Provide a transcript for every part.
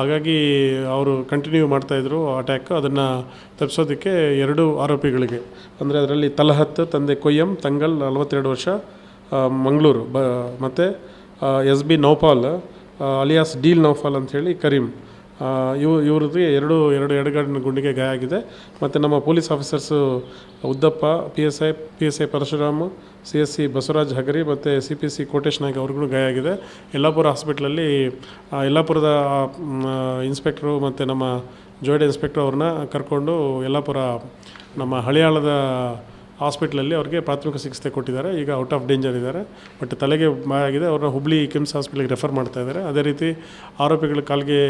ಹಾಗಾಗಿ ಅವರು ಕಂಟಿನ್ಯೂ ಮಾಡ್ತಾಯಿದ್ರು ಅಟ್ಯಾಕ್ ಅದನ್ನು ತಪ್ಪಿಸೋದಕ್ಕೆ ಎರಡು ಆರೋಪಿಗಳಿಗೆ. ಅಂದರೆ ಅದರಲ್ಲಿ ತಲಹತ್, ತಂದೆ ಕೊಯ್ಯಂ, ತಂಗಲ್ ನಲವತ್ತೆರಡು ವರ್ಷ ಮಂಗಳೂರು, ಬ, ಮತ್ತು S B Naufal alias deal Naufal ಅಂಥೇಳಿ ಕರೀಂ. ಇವು ಇವ್ರದ್ದು ಎರಡು ಎರಡು ಎಡಗಣ್ಣ ಗುಂಡಿಗೆ ಗಾಯ ಆಗಿದೆ. ಮತ್ತು ನಮ್ಮ police officers Uddappa P S I P S I Parashuram C S C Basavaraj Hagari, ಮತ್ತು C P C Kotesh Naik ಅವ್ರಿಗೂ ಗಾಯ ಆಗಿದೆ. ಯಲ್ಲಾಪುರ ಹಾಸ್ಪಿಟ್ಲಲ್ಲಿ ಯಲ್ಲಾಪುರದ ಇನ್ಸ್ಪೆಕ್ಟ್ರು ಮತ್ತು ನಮ್ಮ ಜೋಯಿಡ್ ಇನ್ಸ್ಪೆಕ್ಟ್ರು ಅವ್ರನ್ನ ಕರ್ಕೊಂಡು ಯಲ್ಲಾಪುರ ನಮ್ಮ ಹಳಿಯಾಳದ ಹಾಸ್ಪಿಟ್ಲಲ್ಲಿ ಅವ್ರಿಗೆ ಪ್ರಾಥಮಿಕ ಚಿಕಿತ್ಸೆ ಕೊಟ್ಟಿದ್ದಾರೆ. ಈಗ ಔಟ್ ಆಫ್ ಡೇಂಜರ್ ಇದ್ದಾರೆ. ಬಟ್ ತಲೆಗೆ ಆಗಿದೆ. ಅವ್ರನ್ನ ಹುಬ್ಳಿ ಕಿಮ್ಸ್ ಹಾಸ್ಪಿಟ್ಲಿಗೆ ರೆಫರ್ ಮಾಡ್ತಾ ಇದ್ದಾರೆ. ಅದೇ ರೀತಿ ಆರೋಪಿಗಳ ಕಾಲಿಗೆ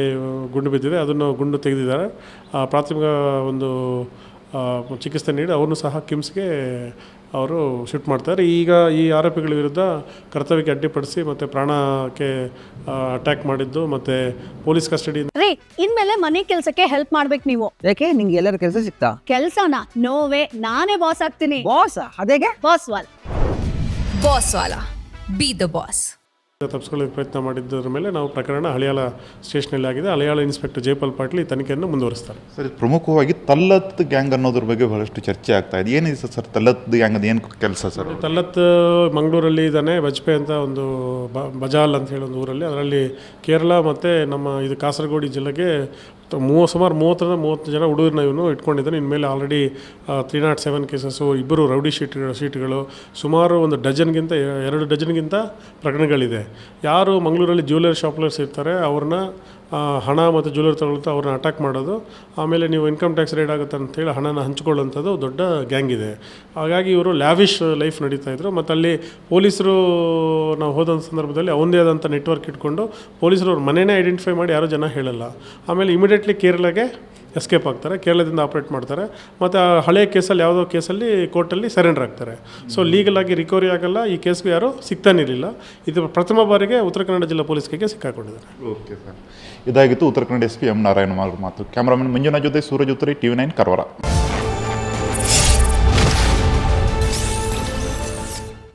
ಗುಂಡು ಬಿದ್ದಿದೆ. ಅದನ್ನು ಗುಂಡು ತೆಗೆದಿದ್ದಾರೆ. ಪ್ರಾಥಮಿಕ ಒಂದು ಚಿಕಿತ್ಸೆ ನೀಡಿ ಅವ್ರನ್ನೂ ಸಹ ಕಿಮ್ಸ್ಗೆ ಅವರು ಶಿಫ್ಟ್ ಮಾಡ್ತಾರೆ. ಈಗ ಈ ಆರೋಪಿಗಳ ವಿರುದ್ಧ ಕರ್ತವ್ಯಕ್ಕೆ ಅಡ್ಡಿಪಡಿಸಿ ಮತ್ತು ಪ್ರಾಣಕ್ಕೆ ಅಟ್ಯಾಕ್ ಮಾಡಿದ್ದು ಮತ್ತು ಪೊಲೀಸ್ ಕಸ್ಟಡಿ ಇನ್ಮೇಲೆ ಮನೆ ಕೆಲ್ಸಕ್ಕೆ ಹೆಲ್ಪ್ ಮಾಡ್ಬೇಕು ನೀವು. ಯಾಕೆ ನಿಂಗೆ ಎಲ್ಲರ ಕೆಲಸ ಸಿಗ್ತಾ ಕೆಲ್ಸನ? ನೋವೇ ನಾನೇ ಬಾಸ್ ಆಗ್ತೀನಿ. ಬಾಸ್ ಅದೇಗೆ? ಬಾಸ್ ವಾಲ್. ಬಾಸ್ ವಾಲಾ. ಬಿ ದ ಬಾಸ್ ತಪ್ಪಿಸ್ಕೊಳ್ಳೋಕೆ ಪ್ರಯತ್ನ ಮಾಡಿದ್ದರ ಮೇಲೆ ನಾವು ಪ್ರಕರಣ ಹಳಿಯಾಳ ಸ್ಟೇಷನಲ್ಲಿ ಆಗಿದೆ ಹಳಿಯಾಳ ಇನ್ಸ್ಪೆಕ್ಟರ್ ಜೈಪಾಲ್ ಪಾಟೀಲ್ ಈ ತನಿಖೆಯನ್ನು ಮುಂದುವರಿಸ್ತಾರೆ. ಸರ್ ಪ್ರಮುಖವಾಗಿ ತಲ್ಲತ್ ಗ್ಯಾಂಗ್ ಅನ್ನೋದ್ರ ಬಗ್ಗೆ ಬಹಳಷ್ಟು ಚರ್ಚೆ ಆಗ್ತಾ ಇದೆ. ಏನಿದೆ ಸರ್ ತಲ್ಲತ್ ಗ್ಯಾಂಗ್ ಅದು ಏನು ಕೆಲಸ ಸರ್ ತಲ್ಲತ್ ಮಂಗಳೂರಲ್ಲಿ ಇದ್ದಾನೆ ಬಜ್ಪೆ ಅಂತ ಒಂದು ಬ ಬಜಾಲ್ ಅಂತ ಹೇಳಿ ಒಂದು ಊರಲ್ಲಿ. ಅದರಲ್ಲಿ ಕೇರಳ ಮತ್ತು ನಮ್ಮ ಇದು ಕಾಸರಗೋಡು ಜಿಲ್ಲೆಗೆ ಮೂವ ಸುಮಾರು ಮೂವತ್ತರಿಂದ ಮೂವತ್ತು ಜನ ಹುಡುಗರನ್ನ ಇವನು ಇಟ್ಕೊಂಡಿದ್ದಾನೆ. ಇನ್ಮೇಲೆ already three not seven cases ಇಬ್ಬರು ರೌಡಿ ಶೀಟ್ ಶೀಟ್ಗಳು ಸುಮಾರು ಒಂದು ಡಜನ್ಗಿಂತ ಎರಡು ಡಜನ್ಗಿಂತ ಪ್ರಕರಣಗಳಿದೆ. ಯಾರು ಮಂಗಳೂರಲ್ಲಿ ಜ್ಯುವೆಲರಿ ಶಾಪ್ಲರ್ಸ್ ಇರ್ತಾರೆ, ಅವ್ರನ್ನ ಹಣ ಮತ್ತು ಜ್ಯುವೆಲರಿ ತಗೊಳ್ತಾ ಅವ್ರನ್ನ ಅಟ್ಯಾಕ್ ಮಾಡೋದು. ಆಮೇಲೆ ನೀವು ಇನ್ಕಮ್ ಟ್ಯಾಕ್ಸ್ ರೇಡ್ ಆಗುತ್ತೆ ಅಂತೇಳಿ ಹಣನ ಹಂಚ್ಕೊಳ್ಳೋಂಥದ್ದು ದೊಡ್ಡ ಗ್ಯಾಂಗ್ ಇದೆ. ಹಾಗಾಗಿ ಇವರು ಲ್ಯಾವಿಶ್ ಲೈಫ್ ನಡೀತಾ ಇದ್ರು. ಮತ್ತು ಅಲ್ಲಿ ಪೊಲೀಸರು ನಾವು ಹೋದಂಥ ಸಂದರ್ಭದಲ್ಲಿ ಅವನದೇ ಆದಂಥ ನೆಟ್ವರ್ಕ್ ಇಟ್ಕೊಂಡು ಪೊಲೀಸರು ಅವ್ರ ಮನೆಯೇ ಐಡೆಂಟಿಫೈ ಮಾಡಿ ಯಾರೂ ಜನ ಹೇಳಲ್ಲ. ಆಮೇಲೆ ಇಮಿಡಿಯೇಟ್ಲಿ ಕೇರಳಗೆ ಎಸ್ಕೇಪ್ ಆಗ್ತಾರೆ, ಕೇರಳದಿಂದ ಆಪ್ರೇಟ್ ಮಾಡ್ತಾರೆ. ಮತ್ತು ಆ ಹಳೆಯ ಕೇಸಲ್ಲಿ ಯಾವುದೋ ಕೇಸಲ್ಲಿ ಕೋರ್ಟಲ್ಲಿ ಸರೆಂಡರ್ ಆಗ್ತಾರೆ. ಸೊ ಲೀಗಲಾಗಿ ರಿಕವರಿ ಆಗಲ್ಲ, ಈ ಕೇಸ್ಗೂ ಯಾರೂ ಸಿಗ್ತಾನೆ ಇರಲಿಲ್ಲ. ಇದು ಪ್ರಥಮ ಬಾರಿಗೆ ಉತ್ತರ ಕನ್ನಡ ಜಿಲ್ಲಾ ಪೊಲೀಸ್ ಕೈಗೆ ಸಿಕ್ಕಾಕೊಂಡಿದ್ದಾರೆ. Okay sir. ಇದಾಗಿತ್ತು Uttara Kannada S P M Narayana ಮಾತು. ಕ್ಯಾಮ್ರಾಮನ್ ಮಂಜುನಾಥ್ ಜೊತೆ Suraj Uttari, T V nine, Karwar.